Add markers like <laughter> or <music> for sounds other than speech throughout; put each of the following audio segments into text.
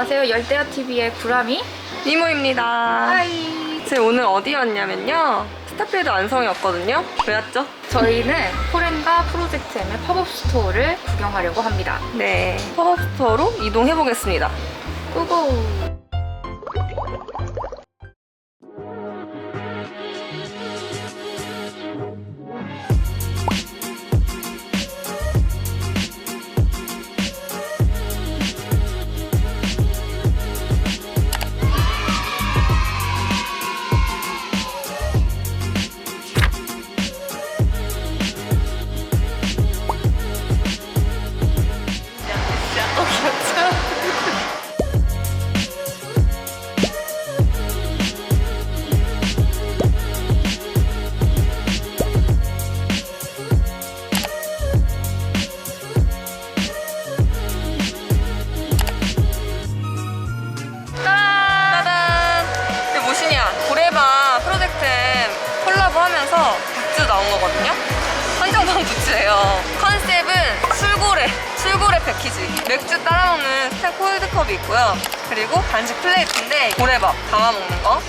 안녕하세요. 열대야 TV의 구라미. 이모입니다. 하이. 제 오늘 어디 왔냐면요. 스타필드 안성이었거든요. 왜 왔죠? 저희는 포렌가 프로젝트 M의 팝업 스토어를 구경하려고 합니다. 네. 팝업 스토어로 이동해 보겠습니다. 고고. 나온 거거든요? 한정판 굿즈예요. 컨셉은 술고래, 술고래 패키지. 맥주 따라 먹는 스텐 콜드컵이 있고요. 그리고 간식 플레이트인데 고래밥 담아 먹는 거.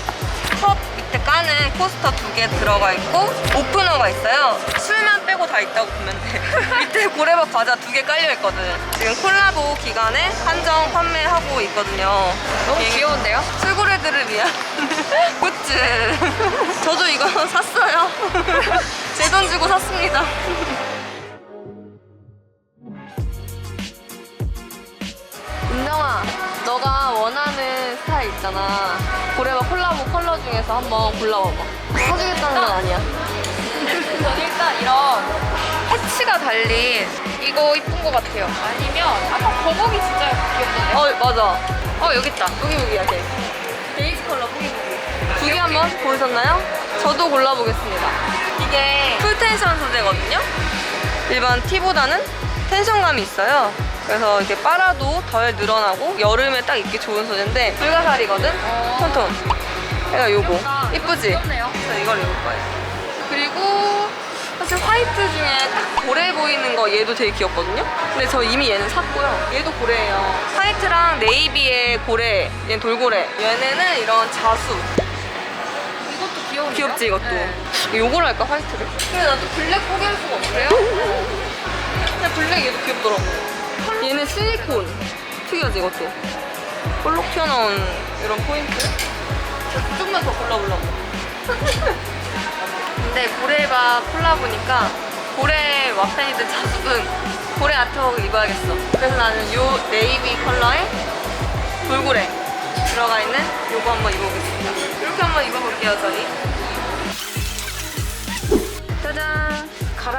컵 밑에 까는 코스터 두 개 들어가 있고 오프너가 있어요. 술만 빼고 다 있다고 보면 돼. <laughs> 밑에 고래밥 과자 두 개 깔려 있거든. 지금 콜라보 기간에 한정 판매하고 있거든요. 너무 귀여운데요? 술고래들을 위한 <laughs> 굿즈. <laughs> 저도 이거 샀어요. 주고 샀습니다. 은정아, 너가 원하는 스타일 있잖아. 고래바 콜라보 컬러 중에서 한번 골라봐봐. 사주겠다는 건 아니야. 저는 <laughs> 일단 이런 패치가 달린 이거 이쁜 것 같아요. 아니면 아까 거북이 진짜 귀엽던데요? 어, 맞아. 어, 여기 있다. 여기 여기야, 걔. 베이지 컬러 뿌기뿌기. 두 개 한번 고르셨나요? 저도 골라보겠습니다. 이게 풀텐션 소재거든요? 일반 티보다는 텐션감이 있어요. 그래서 이렇게 빨아도 덜 늘어나고 여름에 딱 입기 좋은 소재인데 불가사리거든? 어. 톤톤. 그래서 요거. 이쁘지? 그래서 이걸 입을 거예요. 그리고 사실 화이트 중에 딱 고래 보이는 거 얘도 되게 귀엽거든요? 근데 저 이미 얘는 샀고요. 얘도 고래예요. 화이트랑 네이비의 고래, 얘는 돌고래. 얘네는 이런 자수. 귀여운데요? 귀엽지 이것도. 네. 요걸 할까 화이트를? 근데 나도 블랙 포기할 수가 없어요. 근데 블랙 얘도 귀엽더라고. 얘는 실리콘. 특이하지 이것도. 볼록 튀어나온 이런 포인트. 조금만 더 골라보려고. 근데 고래바 콜라보니까 고래 와펜이든 자수든 고래 아트웍 입어야겠어. 그래서 나는 요 네이비 컬러에 돌고래 들어가 있는 요거 한번 입어보겠습니다. 이렇게 한번 입어볼게요, 저희.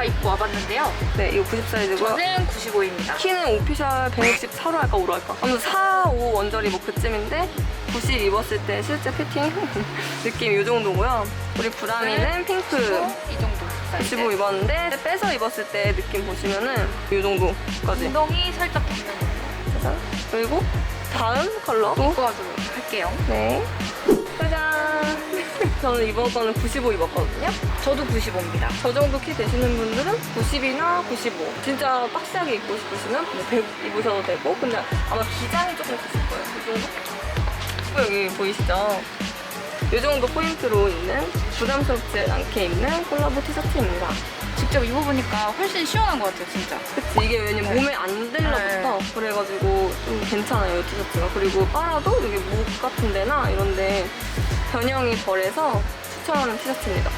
갈아입고 와봤는데요. 네, 이거 90 사이즈고요. 저는 95입니다. 키는 오피셜 164로 할까 5로 할까? 아무튼 4, 5 원절이 뭐 그쯤인데 90 입었을 때 실제 피팅 <laughs> 느낌 이 정도고요. 우리 구라미는 핑크 이 정도 사이즈. 95 입었는데 빼서 입었을 때 느낌 보시면은 이 정도까지. 엉덩이 살짝 닿는 짜잔. 그리고 다음 컬러도 입고 가도록 할게요. 네. 짜잔. 저는 이번 거는 95 입었거든요. 저도 95입니다. 저 정도 키 되시는 분들은 90이나 95. 진짜 빡시하게 입고 싶으시면 뭐100 입으셔도 되고. 근데 아마 기장이 조금 크실 거예요. 이 정도? 어, 여기 보이시죠? 이 정도 포인트로 있는 부담스럽지 않게 입는 콜라보 티셔츠입니다. 직접 입어보니까 훨씬 시원한 것 같아요, 진짜. 그치 이게 왜냐면 몸에 안 들러붙어 그래가지고 좀 괜찮아요 이 티셔츠가 그리고 빨아도 여기 목 같은 데나 이런데 변형이 덜해서 추천하는 티셔츠입니다.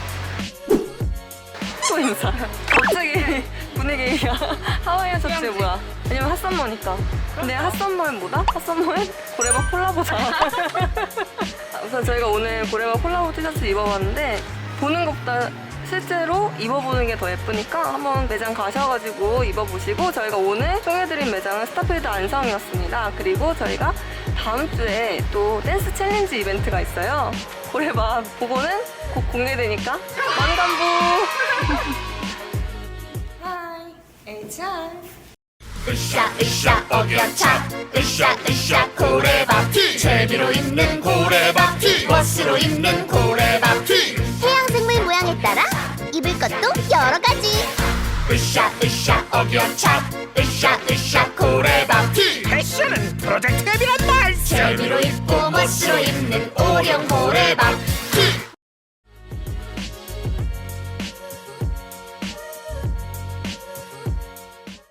또 인사. 갑자기 <laughs> 분위기가 <laughs> 하와이안 셔츠에 뭐야? 왜냐면 핫썸머니까. 근데 핫썸머는 뭐다? 핫썸머는 고래밥 콜라보잖아 <laughs> 우선 저희가 오늘 고래밥 콜라보 티셔츠 입어봤는데 보는 것보다 실제로 입어보는 게 더 예쁘니까 한번 매장 가셔가지고 입어보시고 저희가 오늘 소개해드린 매장은 스타필드 안성이었습니다. 그리고 저희가 다음 주에 또 댄스 챌린지 이벤트가 있어요. 고래밥 보고는 곧 공개되니까 간부! 하이, HR. 으쌰 으쌰 어겨차 으쌰 으쌰 고래밥티 제비로 입는 고래밥티 버스로 입는 고래밥티 해양생물 모양에 따라 입을 것도 여러 가지. 으쌰 으쌰 어겨차 으쌰 으쌰 고래밥티 패션은 프로젝트 앱이란 말 버스로 입는 오령 고래밥